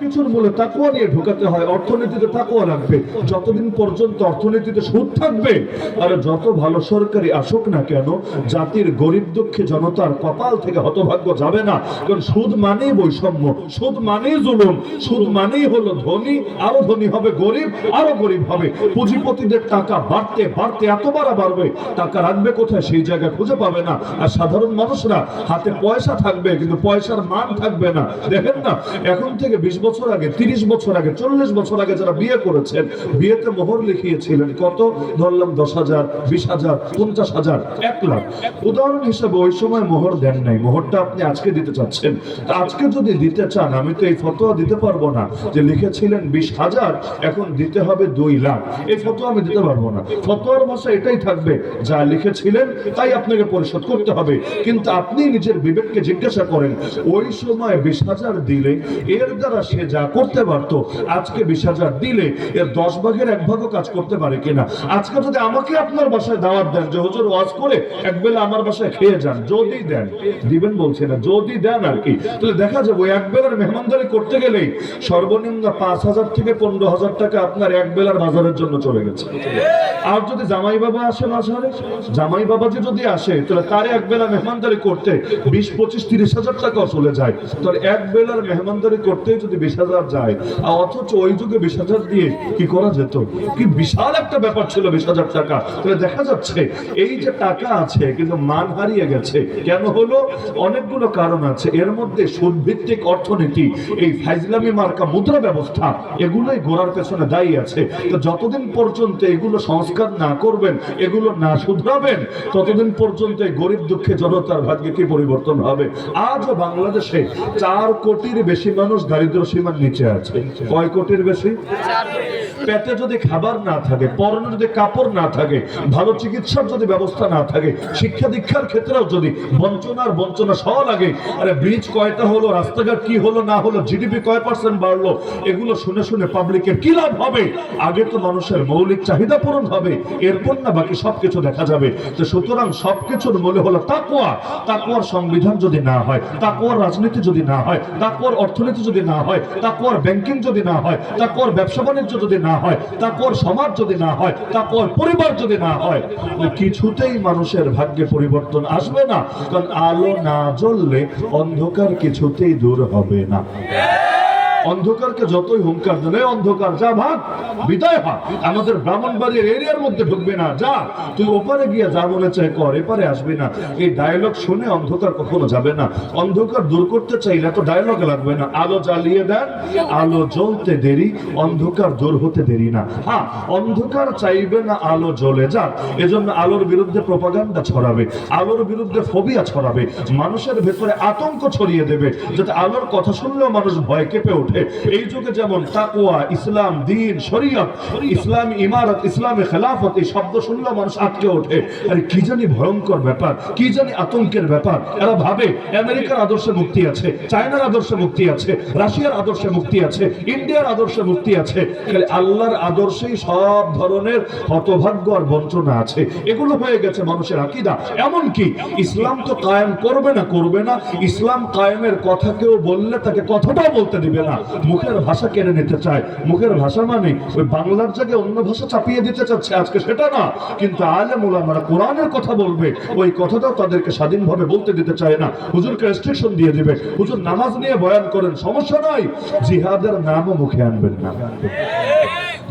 কিছুর মূলে তাকুয়া নিয়ে ঢুকাতে হয়, অর্থনীতিতে তাকুয়া লাগবে যতদিন পর্যন্ত অর্থনীতিতে সুদ থাকবে, আর যত ভালো সরকারি আসুক না কেন, জাতির গরিব দুঃখী জনতার কপাল থেকে হতভাগ্য যাবে না। কারণ সুদ মানেই বৈষম্য, সুদ মানেই জুলুম, সুদ মানেই হলো ধনী, আরও ধনী হবে গরিব, আরও গরিব হবে। পুঁজিপতিদের টাকা বাড়তে বাড়তে এত বাড়া বাড়বে, টাকা রাখবে কোথায় সেই জায়গা খুঁজে পাবে না। আর সাধারণ মানুষরা হাতে পয়সা থাকবে, কিন্তু পয়সার মান থাকবে না। দেখেন না, এখন থেকে বিশ বছর আগে, তিরিশ বছর আগে, চল্লিশ বছর আগে যারা বিয়ে করেছেন, বিয়েতে মোহর লিখিয়েছিলেন কত? ধরলাম দশ হাজার, বিশ হাজার, পঞ্চাশ হাজার, এক লাখ। উদাহরণ হিসেবে ওই সময় মোহর দেন নাই। মোহরটা আপনি আজকে দিতে চাচ্ছেন। আজকে যদি দিতে চান, আমি তো এই ফতোয়া দিতে পারব না যে লিখেছিলেন বিশ হাজার, এখন দিতে হবে দুই লাখ। এই ফতোয়া আমি দিতে পারব না। ফতোয়ার ভাষা এটাই থাকবে, যা লিখেছিলেন, তাই আপনাকে পরিশোধ করতে হবে। কিন্তু আপনি নিজের বিবেককে জিজ্ঞাসা করেন, ওই সময় বিশ হাজার দিলে এর দ্বারা সে যা করতে পারতো, আজকে বিশ হাজার দিলে এর দশ ভাগের এক ভাগও কাজ করতে পারে কিনা? আজকে যদি আমাকে আপনার বাসায় দাওয়াত দেন, যে হুজুর ওয়াজ করে এক বেলা আমার বাসায় খেয়ে যান, যদি দেন, দিবেন বলছে না, যদি দেন আর কি। তাহলে দেখা যাবে ওই এক বেলার মেহমানদারি করতে গেলেই সর্বনিম্ন পাঁচ হাজার থেকে পনেরো হাজার টাকা আপনার এক বেলার বাজারের জন্য চলে গেছে। আর যদি জামাই বাবা আসে বাজারে জামাই বাবাজি যদি আসে, তাহলে তার এক বেলা মেহমানদারি করতে বিশ, পঁচিশ, তিরিশ হাজার টাকাও চলে যায়। তাহলে এক বেলার মেহমানদারি করতে যদি বিশ হাজার যায়। অথচ ওই যুগে বিশ হাজার দিয়ে কি করা যেত? কি বিশাল একটা ব্যাপার ছিল বিশ হাজার টাকা। তাহলে দেখা যাচ্ছে, এই যে টাকা আছে, কিন্তু মান হারিয়ে গেছে। কেন হলো? অনেকগুলো কারণ আছে। এর মধ্যে সুদভিত্তিক অর্থনীতি, এই ফাইজলামি মার্কা মুদ্রা ব্যবস্থা, এগুলোই গোড়ার পেছনে দায়ী আছে। তো যতদিন পর্যন্ত এগুলো সংস্কার না করবেন, এগুলো না শুধরাবেন, ততদিন পর্যন্ত গরিব দুঃখে জনতার ভাগ্যে কি পরিবর্তন হবে? আজও বাংলাদেশে চার কোটির বেশি মানুষ দারিদ্র সীমার নিচে আছে। কয় কোটির বেশি? পেটে যদি খাবার না থাকে পরনে যদি কাপড় না থাকে ভালো চিকিৎসার যদি ব্যবস্থা না থাকে শিক্ষা দীক্ষার ক্ষেত্রেও যদি বঞ্চনার বঞ্চনা সহ লাগে আরে ব্রিজ কয়টা হলো রাস্তাঘাট কি হলো না হলো জিডিপি কয় পার্সেন্ট বাড়লো এগুলো শুনে শুনে পাবলিকের কি লাভ হবে? আগে তো মানুষের মৌলিক চাহিদা পূরণ হবে এরপর না বাকি সবকিছু দেখা যাবে। তো সুতরাং সবকিছুর মূলে হলো তাকুয়া তাকুয়ার সংবিধান যদি না হয় তাকুয়ার রাজনীতি যদি না হয় তাকুয়ার অর্থনীতি যদি না হয় তাকুয়ার ব্যাংকিং যদি না হয় তারপর ব্যবসা বাণিজ্য যদি না হয় তারপর সমাজ যদি না হয় তারপর পরিবার যদি না হয় কিছুতেই মানুষের ভাগ্যে পরিবর্তন আসবে না। কারণ আলো না জ্বললে অন্ধকার কিছুতেই দূর হবে না। অন্ধকারকে যতই হুঙ্কার দিলে অন্ধকার, যা ভাগ, বিদায় ভাগ। আমাদের ব্রাহ্মণবাড়ির এরিয়ার মধ্যে ঢুকবে না, যা। তুই ওপারে গিয়ে যা মনে চায় কর, এপারে আসবে না। এই ডায়লগ শুনে অন্ধকার কখনো যাবে না। অন্ধকার দূর করতে চাইলে তো ডায়লগ লাগবে না। আলো জ্বালিয়ে দেন, আলো জ্বলতে দেরি, অন্ধকার দূর হতে দেরি না। হ্যাঁ অন্ধকার চাইবে না আলো জ্বলে যাক। এজন্য আলোর বিরুদ্ধে প্রপাগান্ডা ছড়াবে, আলোর বিরুদ্ধে ফোবিয়া ছড়াবে। মানুষের ভেতরে আতঙ্ক ছড়িয়ে দেবে, যাতে আলোর কথা শুনলেও মানুষ ভয় কেঁপে ওঠে। এই যুগে যেমন তাকুয়া ইসলাম দিন শরীয়ত ইসলাম ইমারত ইসলামে খেলাফত এই শব্দ শুনলেও মানুষ আটকে ওঠে। আরে কি জানি ভয়ঙ্কর ব্যাপার কি জানি আতঙ্কের ব্যাপার। এরা ভাবে আমেরিকার আদর্শে মুক্তি আছে চায়নার আদর্শে মুক্তি আছে রাশিয়ার আদর্শে মুক্তি আছে ইন্ডিয়ার আদর্শে মুক্তি আছে। আল্লাহর আদর্শেই সব ধরনের হতভাগ্য আর বঞ্চনা আছে। এগুলো হয়ে গেছে মানুষের আকিদা। এমন কি ইসলাম তো কায়েম করবে না করবে না। ইসলাম কায়েমের কথা কেউ বললে তাকে কথাটাও বলতে দিবে না। মুখের ভাষা কেড়ে নিতে চায়। মুখের ভাষা মানে ওই বাংলার জায়গায় অন্য ভাষা চাপিয়ে দিতে চাচ্ছে। আজকে সেটা না, কিন্তু আলে মোলামারা কোরআনের কথা বলবে। ওই কথাটাও তাদেরকে স্বাধীনভাবে বলতে দিতে চায় না। হুজুরকে রেস্ট্রিকশন দিয়ে দিবে। হুজুর নামাজ নিয়ে বয়ান করেন। সমস্যা নাই। জিহাদের নামও মুখে আনবেন না।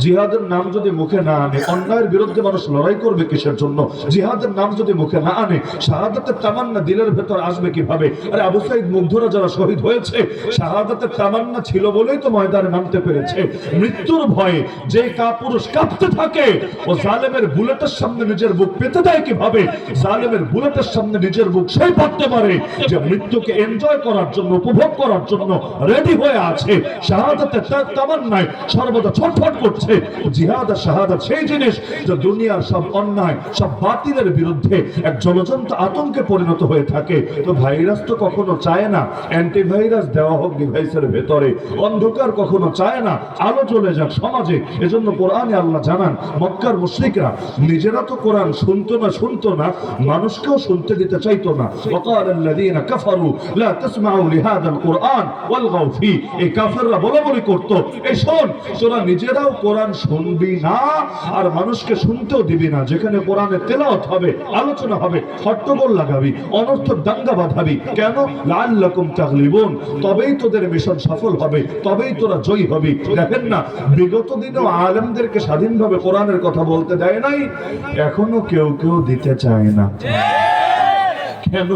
জিহাদের নাম যদি মুখে না আনে, অন্যায়ের বিরুদ্ধে মানুষ লড়াই করবে কিসের জন্য? জিহাদের নাম যদি মুখে না আনে, শাহাদাতের তামান্না দিলের ভেতর আসবে কীভাবে? আরে আবু সাইদ মুগ্ধরা যারা শহীদ হয়েছে, শাহাদাতের তামান্না ছিল বলেই তো ময়দানে নামতে পেরেছে। মৃত্যুর ভয়ে যে কাপুরুষ কাঁপতে থাকে, ও জালেমের বুলেটের সামনে নিজের বুক পেতে দেয় কীভাবে? জালেমের বুলেটের সামনে নিজের বুক সেই ভাবতে পারে যে মৃত্যুকে এনজয় করার জন্য, উপভোগ করার জন্য রেডি হয়ে আছে। শাহাদাতের তামান্নায় সর্বদা ছটফট করছে। আছে। জিহাদ আর শাহাদাত সেই জিনিস যা দুনিয়ার সব অন্যায়, সব বাতিলের বিরুদ্ধে এক জনজন্ত আতঙ্কে পরিণত হয়ে থাকে। তো ভাইরাস তো কখনো চায় না। অ্যান্টিভাইরাস দেওয়া হোক ডিভাইসের ভেতরে। অন্ধকার কখনো চায় না। আলো চলে যাক সমাজে। এজন্য কোরআনে আল্লাহ জানান, মক্কার মুশ্রিকরা, নিজেরা তো কোরআন শুনতো না শুনতো না, মানুষকেও শুনতে দিতে চাইতো না। ওকালাল্লাযীনা কাফারু লা তাসমাউ লিহাদাল কোরআন ওয়ালগাউ ফি এই কাফেররা বলা করত, এই শোন, তোরা নিজেরাও কোরআন শুনবি না, আর মানুষকে শুনতেও দিবি না। যেখানে কোরআনে তেলাওয়াত হবে, আলোচনা হবে, হট্টগোল লাগাবি, অনর্থক দাঙ্গা বাঁধাবি। কেন? লাল্লাকুম তাগলিবুন। তবেই তোদের মিশন সফল হবে, তবেই তোরা জয়ী হবি। দেখেন না, বিগত দিনেও আলেমদেরকে স্বাধীনভাবে কোরআনের কথা বলতে দেয় নাই, এখনও কেউ কেউ দিতে চায় না। কেন?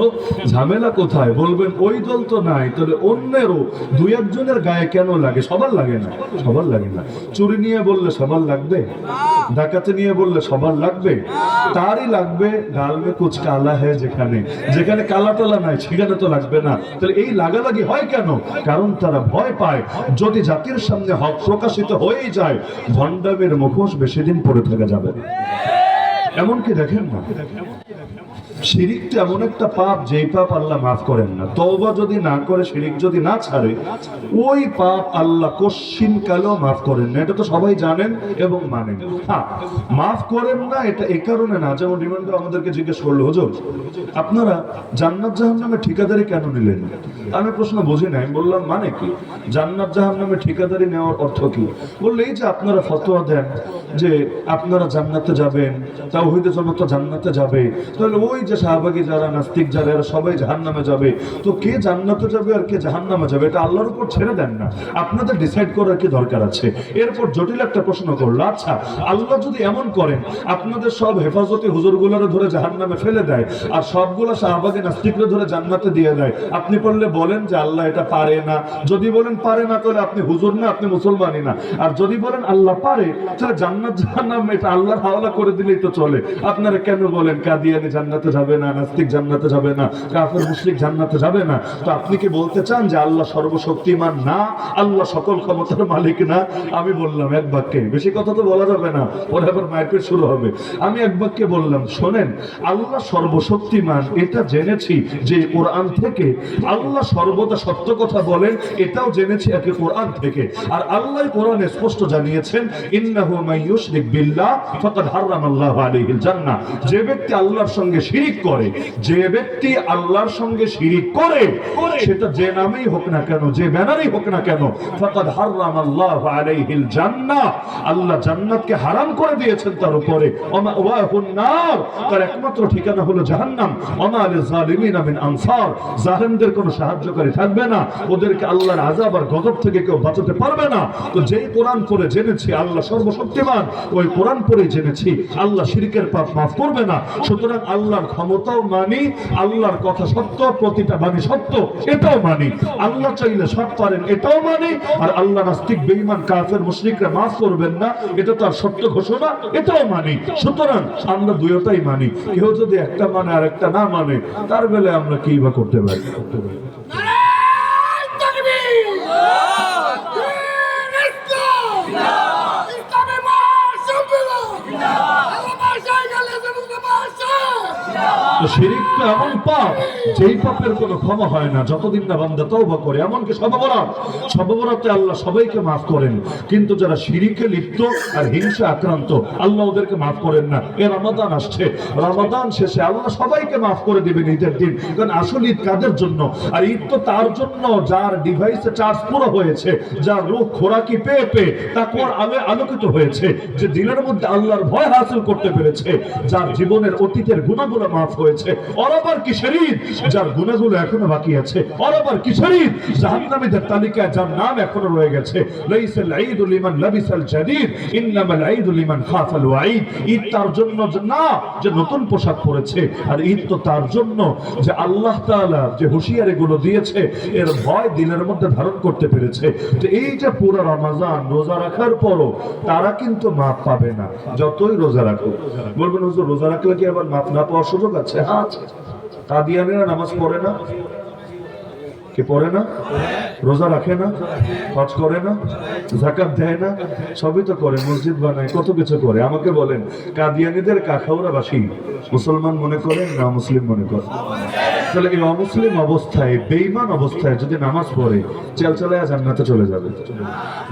ঝামেলা কোথায়? বলবেন, ওই দল তো নাই তাহলে অন্যেরও দুই একজনের গায়ে কেন লাগে? সবার লাগে না, সবার লাগে না। চুরি নিয়ে বললে সবার লাগবে? ডাকাতি নিয়ে বললে সবার লাগবে? তারই লাগবে গালবে কুচ কালা হ্যাঁ যেখানে। যেখানে কালা টালা নাই, সেখানে তো লাগবে না। তাহলে এই লাগালাগি হয় কেন? কারণ তারা ভয় পায়। যদি জাতির সামনে হক প্রকাশিত হয়েই যায়, ভণ্ডামের মুখোশ বেশি দিন পড়ে থাকা যাবে। এমনকি দেখেন না। এমন একটা পাপ, যেই পাপ আল্লাহ মাফ করেন না। তওবা যদি না করে যদি না ছাড়ে, ওই পাপ আল্লাহ কালেও মাফ করেন না। এটা তো সবাই জানেন এবং মানেন। হ্যাঁ মাফ করেন না, এটা এ কারণে না। যেমন আমাদেরকে জিজ্ঞেস করল আপনারা জান্নাত জাহান্নামে ঠিকাদারি কেন নিলেন? আমি প্রশ্ন বুঝি নাই। আমি বললাম মানে কি? জান্নাত জাহান্নামে ঠিকাদারি নেওয়ার অর্থ কি? বললে, এই যে আপনারা ফতোয়া দেন যে আপনারা জান্নাতে যাবেন, তাওহীদের জন্য তো জান্নাতে যাবে। তাহলে ওই যে শাহবাগী যারা, নাস্তিক যারা, এরা সবাই জাহান্নামে যাবে। তো কে জান্নাতে যাবে আর কে জাহান্নামে যাবে, এটা আল্লাহর উপর ছেড়ে দেন না। আপনাদের ডিসাইড করার কি দরকার আছে? এরপর জটিল একটা প্রশ্ন করল আচ্ছা আল্লাহ যদি এমন করেন, আপনাদের সব হেফাজতি হুজুরগুলোরে ধরে জাহান্নামে ফেলে দেয়, আর সবগুলো শাহবাগী নাস্তিকরে ধরে জান্নাতে দিয়ে দেয়, আপনি বললে বলেন যে আল্লাহ এটা পারে না। যদি বলেন পারে না, তাহলে আপনি হুজুর না, আপনি মুসলমানই না। আর যদি বলেন আল্লাহ পারে, তাহলে জান্নাত জাহান্নাম এটা আল্লাহর হাওলা করে দিলেই তো চলে। আপনারা কেন বলেন, কাদিয়ানি জান্নাতে যাবে না, নাস্তিক জান্নাতে যাবে না, কাফের মুশরিক জান্নাতে যাবে না। তো আপনি কি বলতে চান যে আল্লাহ সর্বশক্তিমান? না, আল্লাহ সকল ক্ষমতার মালিক না। আমি বললাম, এক বাক্যে। বেশি কথা তো বলা যাবে না ওর আবার মারপিট শুরু হবে। আমি এক বাক্যে বললাম, শোনেন, আল্লাহ সর্বশক্তিমান, এটা জেনেছি যে কোরআন থেকে। আল্লাহ সর্বদা সত্য কথা বলেন, এটাও জেনেছি একে কোরআন থেকে। আর আল্লাহ কোরআনে স্পষ্ট জানিয়েছেন, ইন্নাহু মাইয়ুশরিক বিল্লাহ, ফাকাদ হারামাল্লাহু আলাইহিল জান্নাহ। যে ব্যক্তি আল্লাহর সঙ্গে শিরিক করে। যে ব্যক্তি আল্লাহর সঙ্গে শিরিক করে সেটা যে নামেই হোক না কেন, যে ব্যানারেই হোক না কেন, ফাকাদ হারামাল্লাহু আলাইহিল জান্নাহ। আল্লাহ জান্নাতকে হারাম করে দিয়েছেন তার উপরে। ওমা ওয়াহুন নার। তার একমাত্র ঠিকানা হলো জাহান্নাম। ওমা লিল জালিমিন মিন আনসার। জালিমদের কোনো সাহায্যকারী থাকবে না। ওদেরকে আল্লাহর আযাব আর গজব থেকে কেউ বাঁচাতে পারবে না। তো যেই কোরআন পড়ে জেনেছি, আল্লাহ সর্বশক্তিমান। ওই কোরআন পড়ে জেনেছি, আল্লাহ শিরকের পাপ মাফ করবে না। সুতরাং আল্লাহর ক্ষমতাও মানি, আল্লাহর কথা সত্য, প্রতিটা মানি সত্য, এটাও মানি। আল্লাহ চাইলে সব পারেন, এটাও মানি। আর আল্লাহ নাস্তিক বেঈমান, কাফের, মুশরিকরা মাফ করবেন না, এটা তার সত্য ঘোষণা, এটাও মানি। সুতরাং আমরা দুইটাই মানি। কেউ যদি একটা মানে আর একটা না মানে তার বেলে আমরা কি বা করতে পারি করতে পারি নারায়ণ তাকবীর! দিন ইসলাম! ইসলামী মহাসম্মেলন! আল্লাহ বাসায় গেলে যে মুসলমান আসে! তো শিরিক তো এমন পাপ, যেই পাপের কোনো ক্ষমা হয় না। যতদিন না বান্দা তওবা করে, এমনকি সববরাত সববরাতে আল্লাহ সবাইকে করেন। কিন্তু যারা শিরিকে লিপ্ত আর হিংসা আক্রান্ত, আল্লাহ ওদেরকে করেন না। এ রমাদান আসছে। রমাদান শেষে আল্লাহ সবাইকে করে ঈদের দিন। কারণ আসল ঈদ কাদের জন্য? আর ঈদ তো তার জন্য, যার ডিভাইসে চার্জ পুরো হয়েছে, যার রূপ খোরাকি পেয়ে পেয়ে তাকওয়ার আলো, আলোকিত হয়েছে, যে দিনের মধ্যে আল্লাহর ভয় হাসিল করতে পেরেছে, যার জীবনের অতীতের গুণাগুলো মাফ হয়েছে। অরবার কিসের ঈদ? যার গুণাগুলো এখনও বাকি আছে। অরবার ঈদ? জাহান্নামীদের তালিকায় যার নাম এখনও রয়ে গেছে। লাইসাল লাবিসাল জাদিদ খাফাল ঈদ তার জন্য না, যে নতুন পোশাক পরেছে। আর ঈদ তো তার জন্য যে আল্লাহ তাআলা যে হুঁশিয়ারি গুলো দিয়েছে, এর ভয় দিলের মধ্যে ধারণ করতে পেরেছে। তো এই যে পুরো রমাজান রোজা রাখার পরও তারা কিন্তু মাপ পাবে না, যতই রোজা রাখো বলবেন, হুজুর, রোজা রাখলে কি আবার মাপ না পাওয়ার সুযোগ আছে? হ্যাঁ আছে কাদিয়ানিরা নামাজ পড়ে না? কে পড়ে না? রোজা রাখে না? হজ করে না? জাকাত দেয় না? সবই তো করে, মসজিদ বানায়, কত কিছু করে। আমাকে বলেন, কাদিয়ানিদের কাখাউরাবাসী মুসলমান মনে করেন না মুসলিম মনে করেন? তাহলে এই অমুসলিম অবস্থায় বেইমান অবস্থায় যদি নামাজ পড়ে, চেল চালায় জান্নাতে চলে যাবে।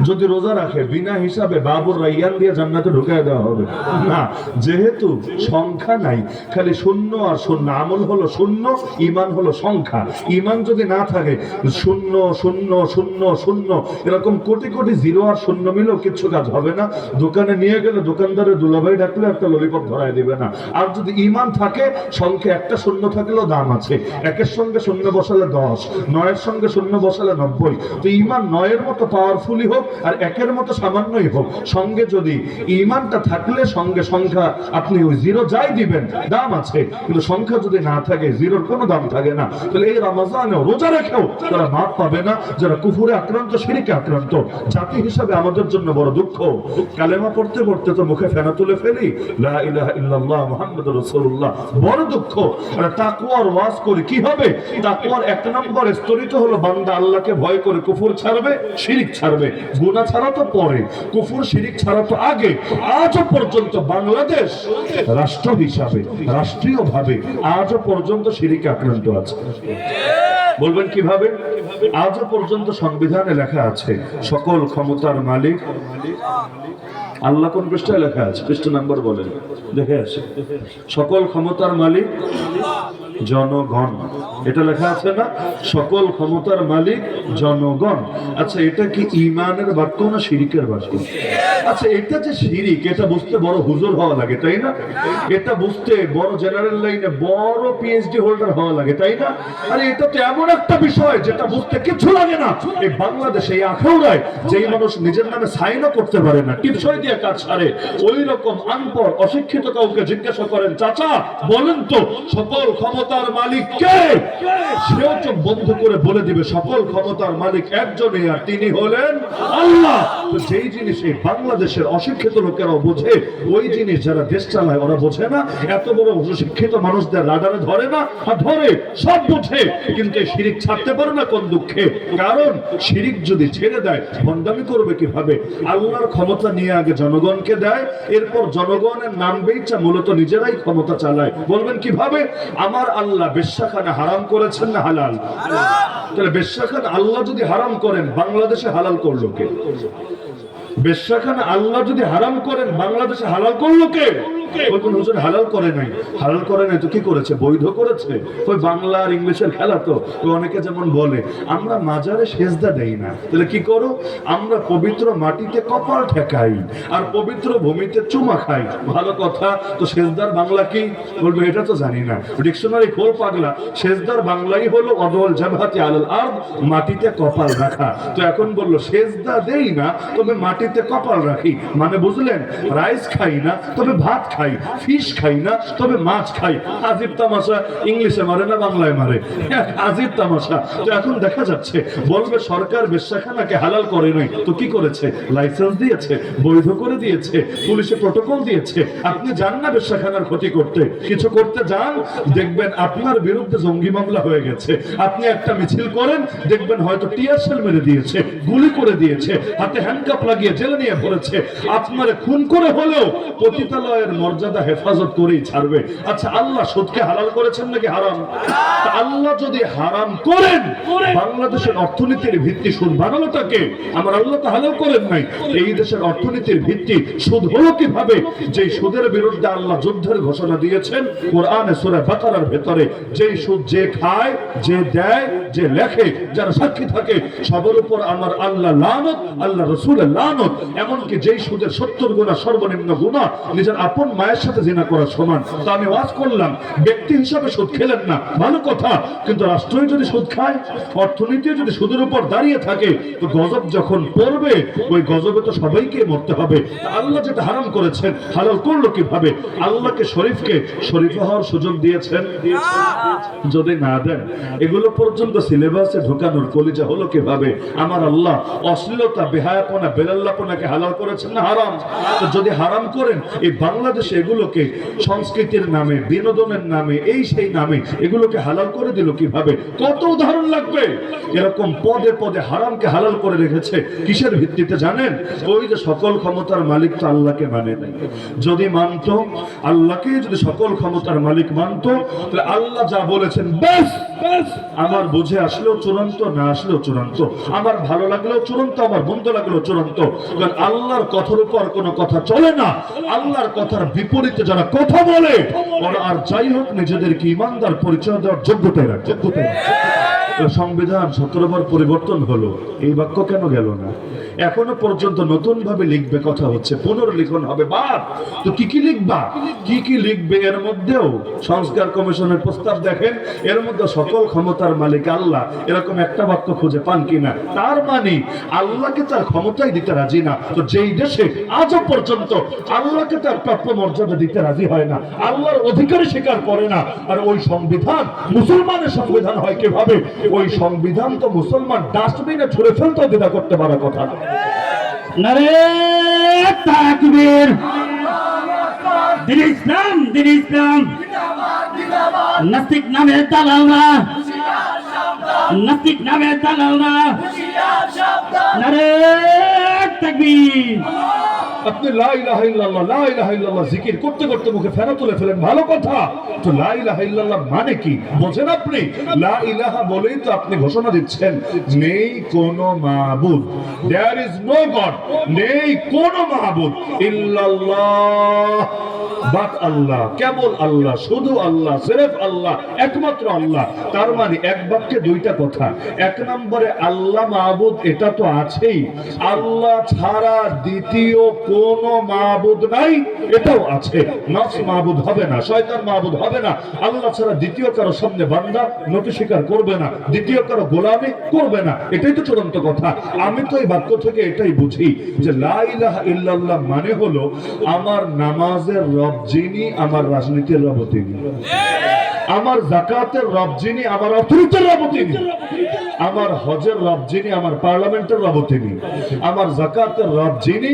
যদি রোজা রাখে, বিনা হিসাবে বাবুর রাইয়ান দিয়ে জান্নাতে ঢুকায় দেওয়া হবে। না, যেহেতু সংখ্যা নাই, খালি শূন্য আর শূন্য, আমল হলো শূন্য ইমান হলো সংখ্যা। ইমান যদি না থাকে, শূন্য শূন্য শূন্য শূন্য, এরকম কোটি কোটি জিরো আর শূন্য মিলেও কিচ্ছু কাজ হবে না। দোকানে নিয়ে গেলে দোকানদারের দুলাভাই ডাকলে একটা ললিপপ ধরায় দিবে না। আর যদি ইমান থাকে, সংখ্যা একটা শূন্য থাকলেও দাম আছে। একের সঙ্গে শূন্য বসালে দশ, নয়ের সঙ্গে শূন্য বসালে নব্বই। তো ইমান নয়ের মতো পাওয়ারফুলি হোক আর একের মতো সামান্যই হোক, সঙ্গে যদি ইমানটা থাকলে সঙ্গে সংখ্যা আপনি ওই জিরো যাই দিবেন, দাম আছে। কিন্তু সংখ্যা যদি না থাকে জিরোর কোনো দাম থাকে না। তাহলে এই রমজানে রোজা রেখেও তারা মাপ পাবে না, যারা কুফুরে আক্রান্ত সিঁড়িকে আক্রান্ত। জাতি হিসাবে আমাদের জন্য বড় দুঃখ। কালেমা পড়তে পড়তে তো মুখে ফেনা তুলে ফেলি। লা ইলাহা ইল্লাল্লাহ মুহাম্মাদুর রাসূলুল্লাহ। বড় দুঃখ। আর তাকওয়ার ওয়াজ করি। কি হবে? তাকওয়ার এক নম্বর স্তরিত হলো, বান্দা আল্লাহকে ভয় করে কুফর ছাড়বে, শিরিক ছাড়বে। গুনাহ ছাড়া তো পরে, কুফর, শিরিক ছাড়া তো আগে। আজও পর্যন্ত বাংলাদেশ রাষ্ট্র হিসাবে, রাষ্ট্রীয়ভাবে আজও পর্যন্ত শিরিকে আক্রান্ত আছে। বলবেন কীভাবে? আজও পর্যন্ত সংবিধানে লেখা আছে, সকল ক্ষমতার মালিক, আল্লাহ কোন পৃষ্ঠায় লেখা আছে? পৃষ্ঠ নাম্বার বলেন। দেখে আসে। সকল ক্ষমতার মালিক জনগণ। এটা লেখা আছে না? সকল ক্ষমতার মালিক জনগণ। আচ্ছা এটা কি ইমানের বাক্য না শিরিকের বাক্য? আচ্ছা এটা যে শিরিক, এটা বুঝতে বড় হুজুর হওয়া লাগে, তাই না? এটা বুঝতে বড় জেনারেল লাইনে বড় পিএইচডি হোল্ডার হওয়া লাগে, তাই না? আরে, এটা তো এমন একটা বিষয় যেটা বুঝতে কিছু লাগে না। এই বাংলাদেশে, এই আখাউড়ায় যেই মানুষ নিজের নামে সাইনও করতে পারে না, টিপসই দিয়ে কাজ সারে ওই রকম আনপড় অশিক্ষিত কাউকে জিজ্ঞাসা করেন, চাচা, বলেন তো, সকল ক্ষমতার মালিক কে? সেও চোখ বন্ধ করে বলে দিবে সকল ক্ষমতার মালিক একজনই আর তিনি হলেন আল্লাহ! তো যেই জিনিস এই বাংলাদেশের অশিক্ষিত লোকেরাও বোঝে ওই জিনিস যারা দেশ চালায় ওরা বোঝে না। এত বড় শিক্ষিত মানুষদের রাডারে ধরে না আর ধরে সব বোঝে। কিন্তু এই শিরিক ছাড়তে পারে না কোন দুঃখে। কারণ শিরিক যদি ছেড়ে দেয় ভণ্ডামি করবে কীভাবে? আল্লাহর ক্ষমতা নিয়ে আগে জনগণকে দেয় এরপর জনগণের নাম বেচা মূলত নিজেরাই ক্ষমতা চালায়। বলবেন কীভাবে? আমার আল্লাহ বেশ্যাখানা হারাম করেছেন না হালাল? তাহলে বেশাখান আল্লাহ যদি হারাম করেন, বাংলাদেশে হালাল করল কে? বেশাখান আল্লাহ যদি হারাম করেন, বাংলাদেশে হালাল করল কে? হালাল করে নাই। হালাল করে নাই তো কি করেছে? বৈধ করেছে? ওই বাংলা আর ইংলিশের খেলা তো। অনেকে যেমন বলে, আমরা মাজারে সেজদা দেই না। তাহলে কি করো? আমরা পবিত্র মাটিতে কপাল ঠেকাই, আর পবিত্র ভূমিতে চুমা খাই। ভালো কথা। তো সেজদার বাংলা কি? বলবে, এটা তো জানি না। ডিকশনারি খোল পাগলা। সেজদার বাংলাই হলো অদল আলাল আরদ, মাটিতে কপাল রাখা। তো এখন বলল, সেজদা দেই না, তবে মাটিতে কপাল রাখি। মানে বুঝলেন? রাইস খাই না, তবে ভাত খাই। ফিশ খাই না, তবে মাছ খাই। আজিব তামাশা ইংলিশে মারে না, বাংলায় মারে? আজিব তামাশা। তো এখন দেখা যাচ্ছে, বলবে সরকার বেশ্যাখানাকে হালাল করে নাই। তো কি করেছে? লাইসেন্স দিয়েছে, বৈধ করে দিয়েছে, পুলিশে প্রটোকল দিয়েছে। আপনি যান না বেশ্যাখানার ক্ষতি করতে। কিছু করতে যান, দেখবেন আপনার বিরুদ্ধে জঙ্গি মামলা হয়ে গেছে। আপনি একটা মিছিল করেন, দেখবেন হয়তো টিয়ার সেল মেরে দিয়েছে, গুলি করে দিয়েছে, হাতে হ্যান্ডকাপ লাগিয়ে জেলে নিয়ে পড়েছে। আপনারে খুন করে হলেও পতিতালয়ের মর্যাদা হেফাজত করেই ছাড়বে। আচ্ছা আল্লাহ সুদকে হালাল করেছেন নাকি হারাম? আল্লাহ যদি হারাম করেন বাংলাদেশের অর্থনীতির ভিত্তি সুদ বানালোটাকে আমার আল্লাহ তো হালাল করেন নাই। এই দেশের অর্থনীতির ভিত্তি সুদ হলো কীভাবে? যে সুদের বিরুদ্ধে আল্লাহ যুদ্ধের ঘোষণা দিয়েছেন কোরআনে সূরা বাকারার ভেতরে যেই সুদ যে খায় যে দেয় যে লেখে যারা সাক্ষী থাকে সবার উপর আমার আল্লাহ লানত আল্লাহ রসুলের লানত। এমনকি যেই সুদের সত্তর গুণা সর্বনিম্ন গুণা নিজের আপন মায়ের সাথে জিনা করার সমান। তো আমি ওয়াজ করলাম, ব্যক্তি হিসাবে সুদ খেলেন না, ভালো কথা। কিন্তু রাষ্ট্রই যদি সুদ খায়, অর্থনীতিও যদি সুদের উপর দাঁড়িয়ে থাকে, তো গজব যখন পড়বে, ওই গজবে তো সবাইকে মরতে হবে। আল্লাহ যেটা হারাম করেছেন, হালাল করল কীভাবে? আল্লাহকে শরীফকে শরীফ হওয়ার সুযোগ দিয়েছেন? যদি না দেন, এগুলো পর্যন্ত সিলেবাসে ঢোকানোর কলিজা হলো কীভাবে? আমার আল্লাহ অশ্লীলতা, বেহায়াপনা, বেলাল্লাপনাকে হালাল করেছেন না হারাম? তো যদি হারাম করেন, এই বাংলাদেশ এসে এগুলোকে সংস্কৃতির নামে, বিনোদনের নামে, এই সেই নামে এগুলোকে হালাল করে দিল কীভাবে? কত উদাহরণ লাগবে? এরকম পদে পদে হারামকে হালাল করে রেখেছে। কিসের ভিত্তিতে জানেন? ওই যে সকল ক্ষমতার মালিক তো আল্লাহকে মানে নাই। যদি মানতো, আল্লাহকে যদি সকল ক্ষমতার মালিক মানতো, তাহলে আল্লাহ যা বলেছেন, ব্যাস! আমার বুঝে আসলেও চূড়ান্ত, না আসলেও চূড়ান্ত। আমার ভালো লাগলেও চূড়ান্ত, আমার মন্দ লাগলেও চূড়ান্ত। আল্লাহর কথার উপর কোনো কথা চলে না। আল্লাহর কথার বিপরীতে যারা কথা বলে, ওরা আর যাই হোক নিজেদেরকে ইমানদার পরিচয় দেওয়ার যোগ্যতায় রাখে যোগ্যতায়। সংবিধান সতেরো বার পরিবর্তন হলো। এই বাক্য কেন গেল না? এখনও পর্যন্ত নতুন ভাবে লিখবে কথা হচ্ছে, পুনর্লিখন হবে। বাদ তো কি কি লিখবা? কি কি লিখবে এর মধ্যেও? সংস্কার কমিশনের প্রস্তাব দেখেন, এর মধ্যে সকল ক্ষমতার মালিক আল্লাহ। এরকম একটা বাক্য খুঁজে পান কিনা? তার মানে আল্লাহকে তার ক্ষমতাই দিতে রাজি না। তো যেই দেশে আজও পর্যন্ত আল্লাহকে তার প্রাপ্য মর্যাদা দিতে রাজি হয় না, আল্লাহর অধিকারী স্বীকার করে না, আর ওই সংবিধান মুসলমানের সংবিধান হয় কীভাবে? ওই সংবিধান তো মুসলমান ডাস্টবিনে ছুড়ে ফেলতেও দ্বিধা করতে পারার কথা। নাস্তিক নামে দালাল না নাস্তিক নামে আপনি লা ইলাহা ইল্লাল্লাহ, লা ইলাহা ইল্লাল্লাহ জিকির করতে করতে মুখে ফেনা তুলে ফেলেন। ভালো কথা। তো লা ইলাহা মানে কি? বোঝেন আপনি? লা ইলাহা বলেই তো আপনি ঘোষণা দিচ্ছেন। নেই কোনো মাবুদ। দেয়ার ইজ নো গড নেই কোনো মাবুদ। ইল্লাল্লাহ। বাট আল্লাহ, কেবল আল্লাহ, শুধু আল্লাহ, সিরেফ আল্লাহ, একমাত্র আল্লাহ। তার মানে এক বাক্যে দুইটা কথা। এক নম্বরে আল্লাহ মাহবুদ এটা তো আছেই। আল্লাহ ছাড়া দ্বিতীয় মাহবুদ নাই, এটাও আছে। নফস মাহবুদ হবে না, শয়তান মাহবুদ হবে না। আল্লাহ ছাড়া দ্বিতীয় কারও সামনে বান্দা স্বীকার করবে না, দ্বিতীয় কারও গোলামি করবে না। এটাই তো চূড়ান্ত কথা। আমি তো এই বাক্য থেকে এটাই বুঝি যে লাইলাহা ইল্লাল্লাহ মানে হলো আমার নামাজের রব যিনি, আমার রাজনীতির রব তিনি। আমার জাকাতের রব যিনি, আমার অর্থনীতির রব তিনি। আমার হজের রব যিনি, আমার পার্লামেন্টের রব তিনি, আমার জাকাতের রব যিনি,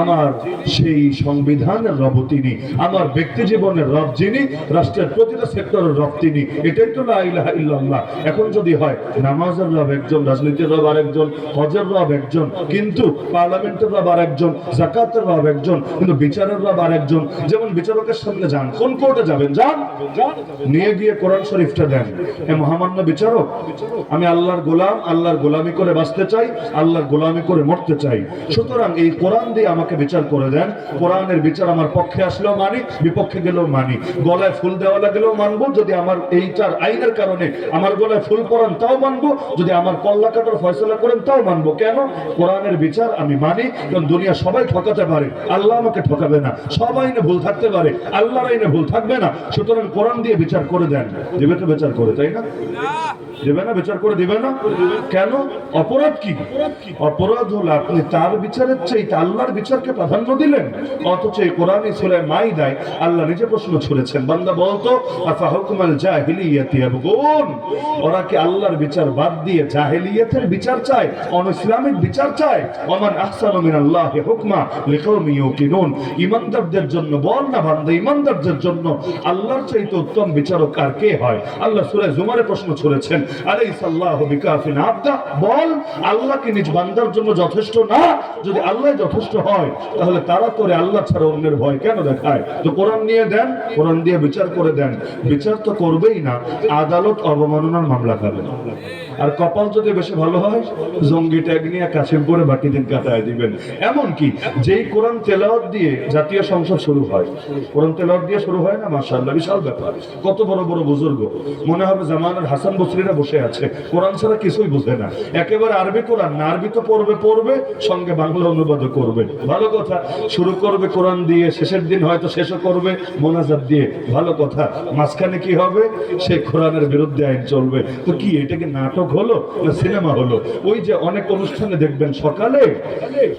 আমার সেই সংবিধানের রব তিনি, আমার ব্যক্তি জীবনের রব যিনি, রাষ্ট্রের প্রতিটা সেক্টরের রব তিনি। এটাই তো লা ইলাহা ইল্লাল্লাহ। এখন যদি হয়, নামাজের রব একজন, রাজনীতির রব আরেকজন, হজের রব একজন, কিন্তু পার্লামেন্টের রব আরেকজন, জাকাতের রব একজন, কিন্তু বিচারের রব আরেকজন, যেমন বিচারকের সামনে যান, কোন কোর্টে যাবেন? যান। নিয়ে গিয়ে কোরআন শরীফটা দেন। হে মহামান্য বিচারক, আমি আল্লাহর গোলাম, আল্লাহর গোলামি করে বাঁচতে চাই, আল্লাহর গোলামি করে মরতে চাই। সুতরাং এই কোরআন দিয়ে আমাকে বিচার করে দেন। কোরআনের বিচার আমার পক্ষে আসলেও মানি, বিপক্ষে গেলেও মানি। গলায় ফুল দেওয়া লাগলেও মানবো, যদি আমার এইটার আইনের কারণে আমার গলায় ফুল পরান তাও মানবো, যদি আমার কল্লা কাটার ফয়সলা করেন তাও মানবো। কেন? কোরআনের বিচার আমি মানি, কারণ দুনিয়া সবাই ঠকাতে পারে। আল্লাহ আমাকে ঠকাবে না। সব আইনে ভুল থাকতে পারে। আল্লাহর আইনে ভুল থাকবে না। সুতরাং কোরআন দিয়ে বিচার করে দেন। দেবে তো বিচার করে, তাই না। দেবে না? বিচার করে দিবে না? কেন? অপরাধ কি? অপরাধ হলো আপনি তার বিচারের চাইতে আল্লাহর বিচারকে প্রাধান্য দিলেন। অথচ এই কোরআনে সূরা মাইদায় আল্লাহ নিজে প্রশ্ন ছুড়েছেন, বান্দা বলতো, আফা হুকমাল জাহিলিয়াতি ইয়াবগুন? ওরা কি আল্লাহর বিচার বাদ দিয়ে জাহেলিয়াতের বিচার চায়? বিচার চায়? ওমান আহসানু হুকমা ইউকিনুন। ঈমানদারদের জন্য বল না বান্দা ঈমানদারদের জন্য। আল্লাহর চাইতে উত্তম বিচারক আর কে হয়? আল্লাহ সূরা জুমারে প্রশ্ন ছুড়েছেন আবদা, বল আল্লাহ কি নিজ বান্দার জন্য যথেষ্ট না। যদি আল্লাহ যথেষ্ট হয়, তাহলে তারা করে আল্লাহ ছাড়া অন্যের ভয় কেন দেখায়? তো কোরআন নিয়ে দেন, কোরআন দিয়ে বিচার করে দেন। বিচার তো করবেই না, আদালত অবমাননার মামলা খাবে। আর কপাল যদি বেশি ভালো হয়, জঙ্গি ট্যাগ নিয়ে কাশিমপুরে বাকি দিন কাটায় দিবেন। এমন কি যেই কোরআন তেলাওয়াত দিয়ে জাতীয় সংসদ শুরু হয়, কোরআন তেলাওয়াত দিয়ে শুরু হয় না, মাশাআল্লাহ, বিশাল ব্যাপার। কত বড় বড় বুজুর্গ, মনে হবে জামানের হাসান বসরিরা বসে আছে, কোরআন ছাড়া কিছুই বুঝে না। একেবারে আরবি কোরআন, না আরবি তো পড়বে পড়বে, সঙ্গে বাংলা অনুবাদও করবে। ভালো কথা, শুরু করবে কোরআন দিয়ে, শেষের দিন হয়তো শেষও করবে, মোনাজাত দিয়ে। ভালো কথা, মাঝখানে কি হবে? সে কোরআনের বিরুদ্ধে আইন চলবে। তো কি, এটাকে নাটক নাটক হলো না সিনেমা হলো? ওই যে অনেক অনুষ্ঠানে দেখবেন সকালে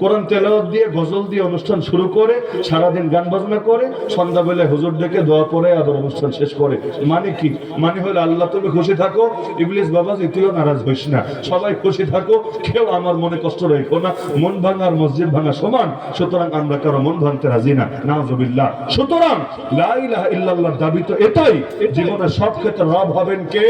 কোরআন তেলাওয়াত দিয়ে, গজল দিয়ে অনুষ্ঠান শুরু করে, সারাদিন গান বাজনা করে সন্ধ্যাবেলায় হুজুর ডেকে দোয়া পরে আবার অনুষ্ঠান শেষ করে। মানে কি? মানে হলো আল্লাহ, তুমি খুশি থাকো, ইবলিস বাবাজি তুইও নারাজ হইস না। সবাই খুশি থাকো, কেউ আমার মনে কষ্ট রেখো না। মন ভাঙা আর মসজিদ ভাঙা সমান, সুতরাং আমরা কারও মন ভাঙতে রাজি না। নাউজুবিল্লাহ। সুতরাং লা ইলাহা ইল্লাল্লাহর দাবি তো এটাই, জীবনের সব ক্ষেত্রে রব হবেন কে?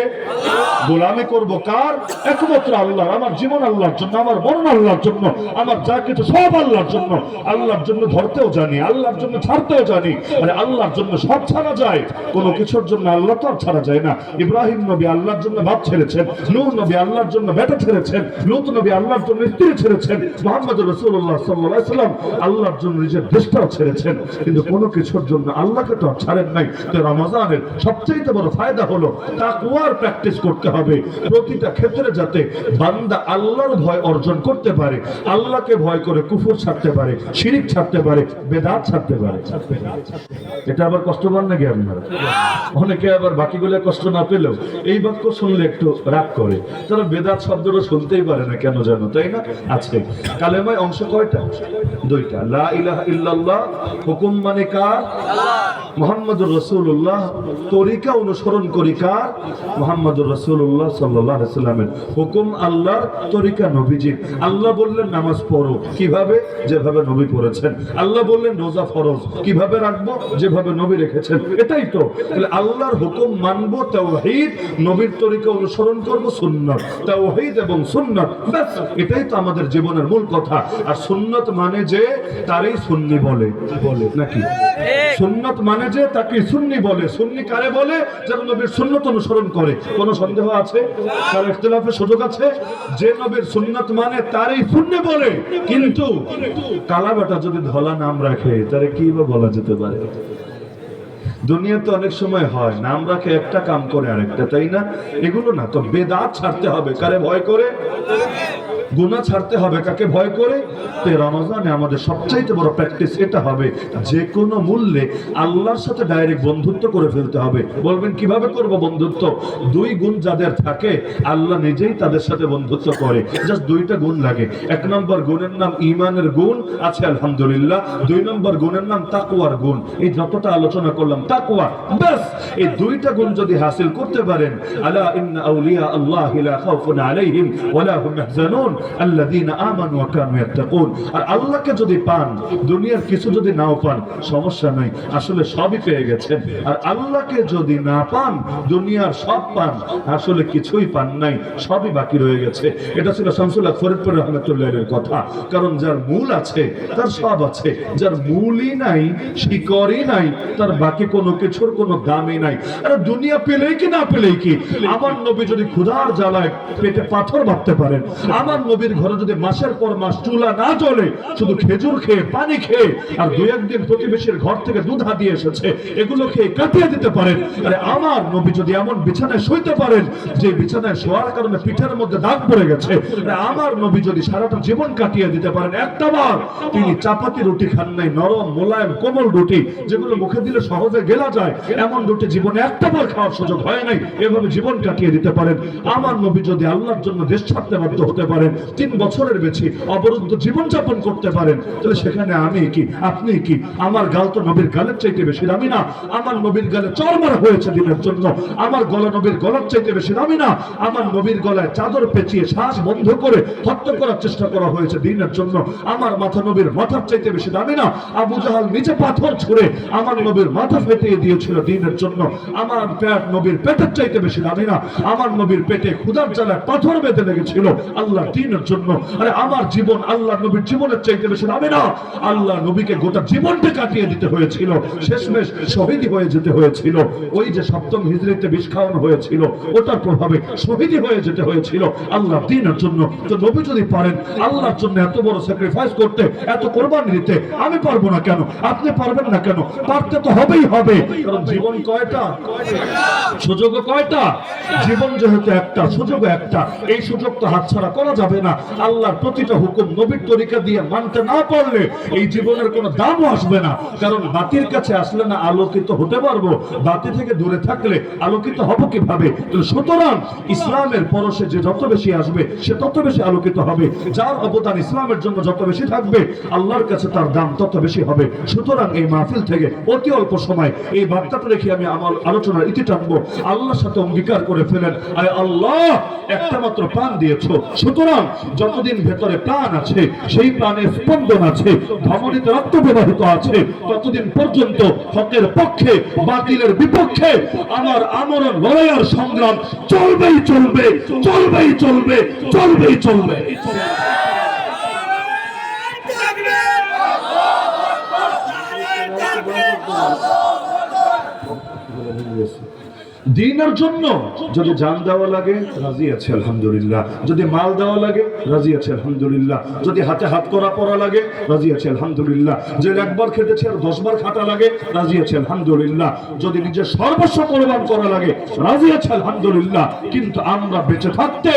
গোলামি করব কার? একমাত্র আল্লাহ, আমার জীবন আল্লাহর জন্য, আমার মরণ আল্লাহর জন্য, আমার যা কিছু সব আল্লাহর জন্য আল্লাহর জন্য ধরতেও জানি, আল্লাহর জন্য ছাড়তেও জানি, আরে আল্লাহর জন্য সব ছাড়া যায়, কোনো কিছুর জন্য আল্লাহ তো ছাড়া যায় না। ইব্রাহিম নবী আল্লাহর জন্য বাপ ছেড়েছেন, নূর নবী আল্লাহর জন্য বেটা ছেড়েছেন, লুত নবী আল্লাহর জন্য স্ত্রী ছেড়েছেন, মোহাম্মদ রসুল্লাহ সাল্লাহ সাল্লাম আল্লাহর জন্য নিজের দেশটাও ছেড়েছেন, কিন্তু কোনো কিছুর জন্য আল্লাহকে তো ছাড়েন নাই। তো রমাজানের সবচেয়ে বড় ফায়দা হলো তাকুয়ার প্র্যাকটিস করতে হবে, প্রতিটা ক্ষেত্রে যাতে বান্দা আল্লাহর ভয় অর্জন করতে পারে, আল্লাহকে ভয় করে কুফর ছাড়তে পারে, শিরিক ছাড়তে পারে, বেদাত ছাড়তে পারে। এটা আবার কষ্ট পান নাকি আপনারা? অনেকে আবার বাকিগুলো কষ্ট না পেলেও এই বাক্য শুনলে একটু রাগ করে। তারা বেদাত শব্দটা শুনতেই পারে না, কেন জানো? তাই না? আছে। কালেমায় অংশ কয়টা? দুইটা। লা ইলাহা ইল্লাল্লাহ, হুকুম মানে কার? মোহাম্মদুর রসুল্লাহ তরিকা অনুসরণ করি কার? মোহাম্মদুর রসুল্লাহ সাল্লাহ সাল্লামের হুকুম আল্লাহর তরিকা নবীজি আল্লাহ বললেন নামাজ পড়ো। কীভাবে? যেভাবে নবী পড়েছেন। আল্লাহ বললেন রোজা ফরজ। কীভাবে রাখব? যেভাবে নবী রেখেছেন। এটাই তো। তাহলে আল্লাহর হুকুম মানবো, তাওহীদ, নবীর তরিকা অনুসরণ করব, সুন্নত। তাওহীদ এবং সুন্নত এটাই তো আমাদের জীবনের মূল কথা। আর সুন্নত মানে যে, তারই সুন্নি বলে। বলে। নাকি? সুন্নত মানে যে, তাকে সুন্নি বলে। সুন্নি কারে বলে? যারা নবীর সুন্নত অনুসরণ করে। কোনো সন্দেহ আছে? তার ইখতিলাফের সুযোগ আছে? যে নবীর সুন্নত মানে তারই সুন্নি বলে। কিন্তু কালাবাটা যদি ধলা নাম রাখে, তারে কি বা বলা যেতে পারে? দুনিয়াতে অনেক সময় হয়, নাম রাখে একটা, কাম করে আরেকটা, তাই না? এগুলো না, তো বেদাত ছাড়তে হবে। কারে ভয় করে? গুনাহ ছাড়তে হবে কাকে? ভয় করে? তো রমজানে আমাদের সবচাইতে বড় প্র্যাকটিস এটা হবে যে কোনো মূল্যে আল্লাহর সাথে ডাইরেক্ট বন্ধুত্ব করে ফেলতে হবে। বলবেন, কীভাবে করব বন্ধুত্ব? দুই গুণ যাদের থাকে, আল্লাহ নিজেই তাদের সাথে বন্ধুত্ব করে। জাস্ট দুইটা গুণ লাগে। এক নম্বর গুণের নাম ইমানের গুণ আছে, আলহামদুলিল্লাহ। দুই নম্বর গুণের নাম তাকুয়ার গুণ। এই যতটা আলোচনা করলাম তাকুয়া ব্যাস। এই দুইটা গুণ যদি হাসিল করতে পারেন, আলা ইন্না আউলিয়া আল্লাহ লা খাউফুন আলাইহিম ওয়ালা হুম ইয়াহজানুন। আল্লাযীনা আমানু ওয়া কানু আর আল্লাহকে যদি পান, দুনিয়ার কিছু যদি নাও পান, সমস্যা নাই, আসলে সবই পেয়ে গেছেন। আর আল্লাহকে যদি না পান, দুনিয়ার সব পান, আসলে কিছুই পান নাই, সবই বাকি রয়ে গেছে। এটা ছিল ফরিদপুর কথা। কারণ যার মূল আছে, তার সব আছে। যার মূলই নাই, শিকড়ই নাই, তার বাকি কোনো কিছুর কোনো দামই নাই। আরে দুনিয়া পেলেই কি না পেলেই কি? আমার নবী যদি ক্ষুধার জ্বালায় পেটে পাথর ভাবতে পারেন, আমার নবীর ঘরে যদি মাসের পর মাস চুলা না জ্বলে, শুধু খেজুর খেয়ে, পানি খেয়ে, আর দু একদিন প্রতিবেশীর ঘর থেকে দুধ হাতিয়ে এসেছে, এগুলো খেয়ে কাটিয়ে দিতে পারেন। আরে আমার নবী যদি এমন বিছানায় শুইতে পারেন, যে বিছানায় শোয়ার কারণে পিঠের মধ্যে দাগ পড়ে গেছে আমার নবী যদি সারাটা জীবন কাটিয়ে দিতে পারেন, একটা বার, তিনি চাপাতি রুটি খান নাই, নরম, মোলায়েম, কোমল রুটি, যেগুলো মুখে দিলে সহজে গেলা যায়, এমন রুটি জীবনে একটা বার খাওয়ার সুযোগ হয় নাই, এভাবে জীবন কাটিয়ে দিতে পারেন। আমার নবী যদি আল্লাহর জন্য দেশ ছাড়তে বাধ্য হতে পারেন তিন বছরের বেশি অবরুদ্ধ জীবন যাপন করতে পারেন। তাহলে সেখানে আমি কি, আপনি কি? আমার গাল তো নবীর গালের চাইতে বেশি দামি না। আমার নবীর গালে চরমার হয়েছে দিনের জন্য। আমার গলা নবীর গলার চাইতে বেশি দামি না। আমার নবীর গলায় চাদর পেঁচিয়ে শ্বাস বন্ধ করে হত্যা করার চেষ্টা করা হয়েছে দিনের জন্য। আমার মাথা নবীর মাথার চাইতে বেশি দামি না। আবু জাহাল নিচে পাথর ছুঁড়ে আমার নবীর মাথা ফেটিয়ে দিয়েছিল দিনের জন্য। আমার পেট নবীর পেটের চাইতে বেশি দামি না। আমার নবীর পেটে ক্ষুধার জ্বালায় পাথর বেঁধে লেগেছিল। আল্লাহ দিনের জন্য। আরে, আমার জীবন আল্লাহ নবীর জীবনের চাইতে বেশি দামি না। আল্লাহ নবীকে গোটা জীবনটা কাটিয়ে দিতে হয়েছিল, শেষমেশ শহীদই হয়ে যেতে হয়েছিল। ওই যে সপ্তম হিজড়িতে বিষ খাওয়ানো হয়েছিল, ওটার প্রভাবে শহীদই হয়ে যেতে হয়েছিল। আল্লাহ দিনের জন্য, তো নবী যদি পারেন, আল্লাহর জন্য এত বড় স্যাক্রিফাইস করতে, এত কোরবানি দিতে, আমি পারব না কেন? আপনি পারবেন না কেন? পারতে তো হবেই হবে। কারণ জীবন কয়টা? সুযোগ কয়টা? জীবন যেহেতু একটা সুযোগ একটা। এই সুযোগ তো হাতছাড়া করা যাবে আসবে না, আল্লাহর প্রতিটা হুকুম নবীর তরিকা দিয়ে মানতে না পারলে এই জীবনের কোনো দামও আসবে না। কারণ বাতির কাছে আসলে না আলোকিত হতে পারব, বাতি থেকে দূরে থাকলে আলোকিত হব কীভাবে? সুতরাং ইসলামের পরশে যে যত বেশি আসবে, সে তত বেশি আলোকিত হবে। যার অবদান ইসলামের জন্য যত বেশি থাকবে, আল্লাহর কাছে তার দাম তত বেশি হবে। সুতরাং এই মাহফিল থেকে অতি অল্প সময় এই বার্তাটা রেখে আমি আমার আলোচনার ইতি টানবো। আল্লাহর সাথে অঙ্গীকার করে ফেলেন আরে আল্লাহ, একটা মাত্র প্রাণ দিয়েছ। সুতরাং যতদিন ভেতরে প্রাণ আছে সেই প্রাণে স্পন্দন আছে ধমনীতে রক্ত প্রবাহিত আছে ততদিন পর্যন্ত হকের পক্ষে বাতিলের বিপক্ষে আমার আমরণ লড়াইয়ার সংগ্রাম চলবেই চলবে চলবেই চলবে চলবেই চলবে দিনের জন্য যদি জান দেওয়া লাগে, রাজি আছে, আলহামদুলিল্লাহ। যদি মাল দেওয়া লাগে, রাজি আছে, আলহামদুলিল্লাহ। যদি হাতে হাত করা পড়া লাগে, রাজি আছে, আলহামদুলিল্লাহ। যে একবার খেটেছে, আর দশবার খাটা লাগে, রাজি আছে, আলহামদুলিল্লাহ। যদি নিজের সর্বস্ব কোরবান করা লাগে, রাজি আছে, আলহামদুলিল্লাহ। কিন্তু আমরা বেঁচে থাকতে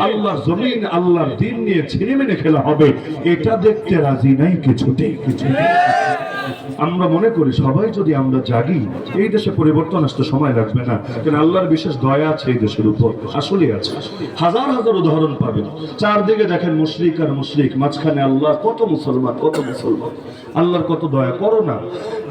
আল্লাহর জমিন, আল্লাহর দিন নিয়ে ছিনিমিনে খেলা হবে। এটা দেখতে রাজি নাই কিছুতেই কিছুতেই। আমরা মনে করি, সবাই যদি আমরা জাগি, এই দেশে পরিবর্তন আসতে সময় লাগবে না। কারণ আল্লাহর বিশেষ দয়া আছে এই দেশের উপর, আসলে আছে। হাজার হাজার উদাহরণ পাবেন। চারদিকে দেখেন মুশরিক আর মুশরিক, মাঝখানে আল্লাহ কত মুসলমান কত মুসলমান। আল্লাহর কত দয়া, করো না।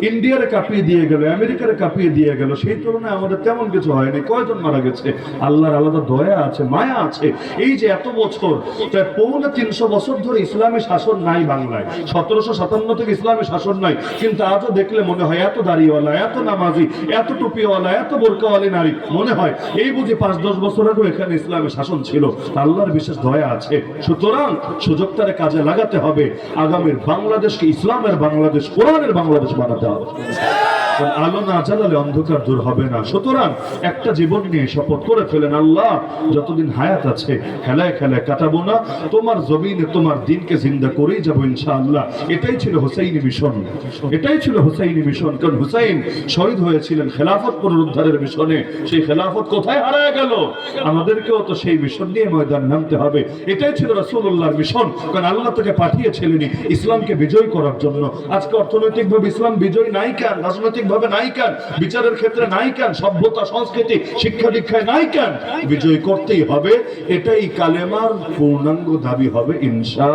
ইন্ডিয়ারে কাঁপিয়ে দিয়ে গেল, আমেরিকারে কাঁপিয়ে দিয়ে গেল, সেই তুলনায় আমাদের তেমন কিছু হয়নি। কয়জন মারা গেছে? আল্লাহর আলাদা দয়া আছে, মায়া আছে। এই যে এত বছর, প্রায় পৌনে তিনশো বছর ধরে ইসলামী শাসন নাই বাংলায়। সতেরোশো সাতান্ন থেকে ইসলামী শাসন নাই, কিন্তু আজও দেখলে মনে হয় এত দাড়িওয়ালা, এত নামাজি, এত টুপিওয়ালা, এত বোরকাওয়ালি নারী। মনে হয় এই বুঝি পাঁচ, দশ বছর আগেও এখানে ইসলামের শাসন ছিল। আল্লাহর বিশেষ দয়া আছে। সুতরাং সুযোগ সুযোগটারে কাজে লাগাতে হবে। আগামীর বাংলাদেশকে ইসলামের বাংলাদেশ, কোরআনের বাংলাদেশ বানাতে হবে। আলো না জ্বালালে অন্ধকার দূর হবে না। সুতরাং একটা জীবন নিয়ে শপথ করে ফেলেন, আল্লাহ, যতদিন হায়াত আছে, খেলায় খেলায় কাটাবো না। তোমার জমিনে তোমার দিনকে জিন্দা করেই যাব ইনশাআল্লাহ। এটাই ছিল হুসাইনি মিশন। এটাই ছিল হুসাইনি মিশন। কারণ হুসাইন শহীদ হয়েছিলেন খেলাফত পুনরুদ্ধারের মিশনে। সেই খেলাফত কোথায় হারায় গেল? আমাদেরকেও তো সেই মিশন নিয়ে ময়দান নামতে হবে। এটাই ছিল রাসূলুল্লাহর মিশন। কারণ আল্লাহ তাকে পাঠিয়েছিলেন ইসলামকে বিজয় করার জন্য। আজকে অর্থনৈতিকভাবে ইসলাম বিজয় নাই কেন? রাজনৈতিকভাবে নাই কেন? বিচারের ক্ষেত্রে নাই কেন? সভ্যতা, সংস্কৃতি, শিক্ষা দীক্ষায় নাই কেন? বিজয় করতেই হবে, এটাই কালেমার পূর্ণাঙ্গ দাবি হবে, ইনশা